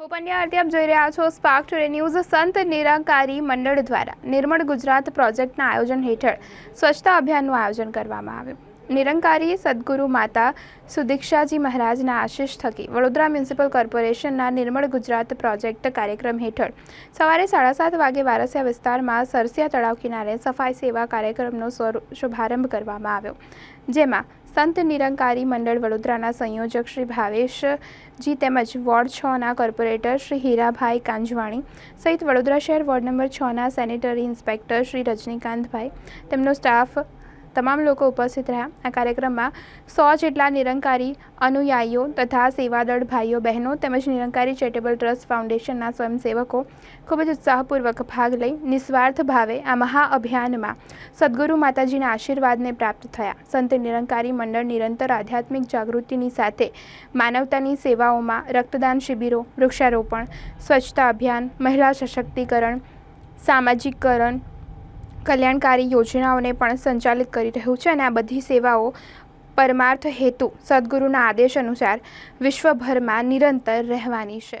હું પંડ્યા આરતી, આપ જોઈ રહ્યા છો સ્પાર્ક ટુડે ન્યૂઝ સંત નિરાકારી મંડળ દ્વારા નિર્મળ ગુજરાત પ્રોજેક્ટના આયોજન હેઠળ સ્વચ્છતા અભિયાનનું આયોજન કરવામાં આવ્યું. નિરંકારી સદગુરુ માતા સુદીક્ષાજી મહારાજના આશીષ થકી વડોદરા મ્યુનિસિપલ કોર્પોરેશનના નિર્મળ ગુજરાત પ્રોજેક્ટ કાર્યક્રમ હેઠળ સવારે સાડા સાત વાગે વારસિયા વિસ્તારમાં સરસિયા તળાવ કિનારે સફાઈ સેવા કાર્યક્રમનો શુભારંભ કરવામાં આવ્યો. જેમાં સંત નિરંકારી મંડળ વડોદરાના સંયોજક શ્રી ભાવેશજી તેમજ વોર્ડ છના કોર્પોરેટર શ્રી હીરાભાઈ કાંજવાણી સહિત વડોદરા શહેર વોર્ડ નંબર છના સેનેટરી ઇન્સ્પેક્ટર શ્રી રજનીકાંતભાઈ તેમનો સ્ટાફ તમામ લોકો ઉપસ્થિત રહ્યા. આ કાર્યક્રમમાં સો જેટલા નિરંકારી અનુયાયીઓ તથા સેવાદળ ભાઈઓ, બહેનો તેમજ નિરંકારી ચેરિટેબલ ટ્રસ્ટ ફાઉન્ડેશનના સ્વયંસેવકો ખૂબ જ ઉત્સાહપૂર્વક ભાગ લઈ નિસ્વાર્થ ભાવે આ મહાઅભિયાનમાં સદગુરુ માતાજીના આશીર્વાદને પ્રાપ્ત થયા. સંત નિરંકારી મંડળ નિરંતર આધ્યાત્મિક જાગૃતિની સાથે માનવતાની સેવાઓમાં રક્તદાન શિબિરો, વૃક્ષારોપણ, સ્વચ્છતા અભિયાન, મહિલા સશક્તિકરણ, સામાજિકકરણ કલ્યાણકારી યોજનાઓને પણ સંચાલિત કરી રહ્યું છે અને આ બધી સેવાઓ પરમાર્થ હેતુ સદગુરુના આદેશ અનુસાર વિશ્વભરમાં નિરંતર રહેવાની છે.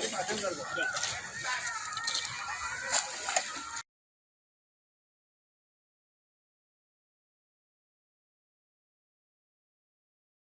你把这个拿着